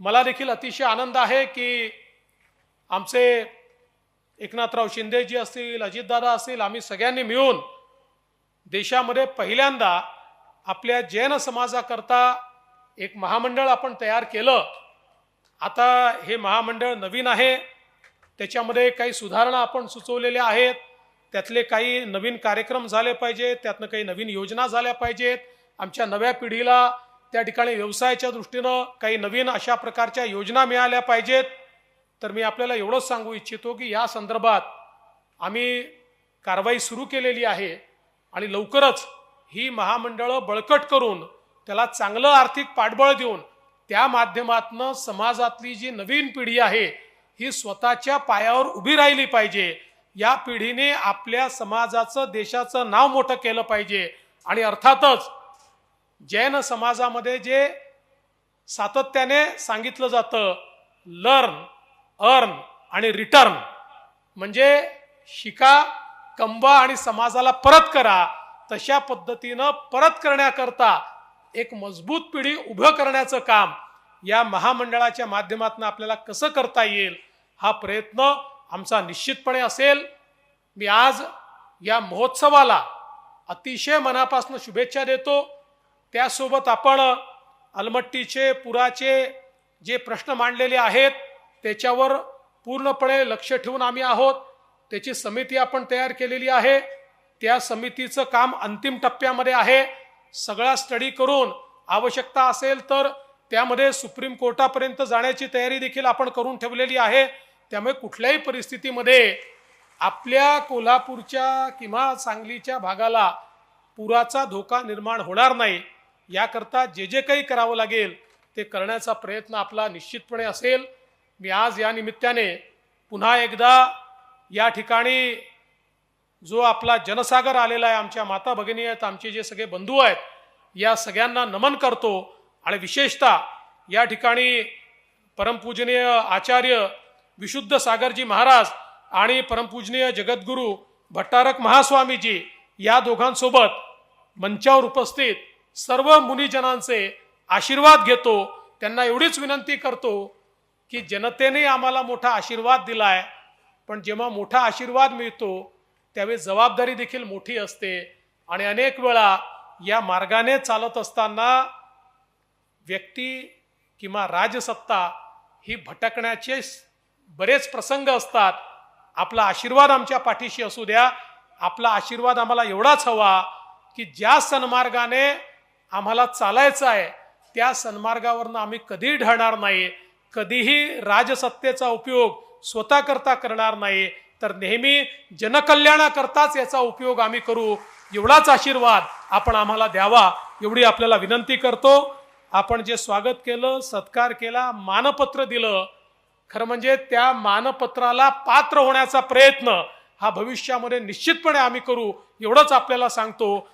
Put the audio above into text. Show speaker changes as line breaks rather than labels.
मला देखील अतिशय आनंद आहे की आमचे एकनाथराव शिंदेजी असतील अजितदादा असतील आम्ही सगळ्यांनी मिळून देशामध्ये पहिल्यांदा आपल्या जैन समाजाकरता एक महामंडळ आपण तयार केलं. आता हे महामंडळ नवीन आहे. त्याच्यामध्ये काही सुधारणा आपण सुचवलेल्या आहेत. त्यातले काही नवीन कार्यक्रम झाले पाहिजेत. त्यातनं काही नवीन योजना झाल्या पाहिजेत. आमच्या नव्या पिढीला त्या ठिकाणी व्यवसायाच्या दृष्टीनं काही नवीन अशा प्रकारच्या योजना मिळाल्या पाहिजेत. तर मी आपल्याला एवढंच सांगू इच्छितो की या संदर्भात आम्ही कारवाई सुरू केलेली आहे आणि लवकरच ही महामंडळं बळकट करून त्याला चांगलं आर्थिक पाठबळ देऊन त्या माध्यमातनं समाजातली जी नवीन पिढी आहे ही स्वतःच्या पायावर उभी राहिली पाहिजे. या पिढीने आपल्या समाजाचं देशाचं नाव मोठं केलं पाहिजे. आणि अर्थातच जैन समाजामध्ये जे सातत्याने सांगितलं जातं लर्न अर्न आणि रिटर्न म्हणजे शिका कंबा आणि समाजाला परत करा तशा पद्धतीनं परत करण्याकरता एक मजबूत पिढी उभं करण्याचं काम या महामंडळाच्या माध्यमातून आपल्याला कसं करता येईल हा प्रयत्न आमचा निश्चितपणे असेल. मी आज या महोत्सवाला अतिशय मनापासून शुभेच्छा देतो. त्यासोबत आपण अलमट्टीचे पुराचे जे प्रश्न मांडलेले आहेत त्याच्यावर पूर्णपणे लक्ष ठेवून आम्ही आहोत. त्याची समिती आपण तयार केलेली आहे. त्या समितीचं काम अंतिम टप्प्यामध्ये आहे. सगळा स्टडी करून आवश्यकता असेल तर त्यामध्ये सुप्रीम कोर्टापर्यंत जाण्याची तयारी देखील आपण करून ठेवलेली आहे. त्यामुळे कुठल्याही परिस्थितीमध्ये आपल्या कोल्हापूरच्या किंवा सांगलीच्या भागाला पुराचा धोका निर्माण होणार नाही. याकरता जे जे काही करावं लागेल ते करण्याचा प्रयत्न आपला निश्चितपणे असेल. मी आज या निमित्ताने पुन्हा एकदा या ठिकाणी जो आपला जनसागर आलेला आहे आमच्या माता भगिनी आहेत आमचे जे सगळे बंधू आहेत या सगळ्यांना नमन करतो. आणि विशेषतः या ठिकाणी परमपूजनीय आचार्य विशुद्ध सागरजी महाराज आणि परमपूजनीय जगद्गुरू भट्टारक महास्वामीजी या दोघांसोबत मंचावर उपस्थित सर्व मुनिजनांचे आशीर्वाद घेतो. त्यांना एवढीच विनंती करतो की जनतेने आम्हाला मोठा आशीर्वाद दिलाय. पण जेव्हा मोठा आशीर्वाद मिळतो त्यावेळी जबाबदारी देखील मोठी असते. आणि अनेक वेळा या मार्गाने चालत असताना व्यक्ती किंवा राजसत्ता ही भटकण्याचे बरेच प्रसंग असतात. आपला आशीर्वाद आमच्या पाठीशी असू द्या. आपला आशीर्वाद आम्हाला एवढाच हवा की ज्या सन्मार्गाने आम्हाला चालायचं आहे त्या सन्मार्गावरनं आम्ही कधीही ढळणार नाही कधीही राजसत्तेचा उपयोग स्वतः करता करणार नाही तर नेहमी जनकल्याणाकरताच याचा उपयोग आम्ही करू. एवढाच आशीर्वाद आपण आम्हाला द्यावा एवढी आपल्याला विनंती करतो. आपण जे स्वागत केलं सत्कार केला मानपत्र दिलं खरं म्हणजे त्या मानपत्राला पात्र होण्याचा प्रयत्न हा भविष्यामध्ये निश्चितपणे आम्ही करू एवढंच आपल्याला सांगतो.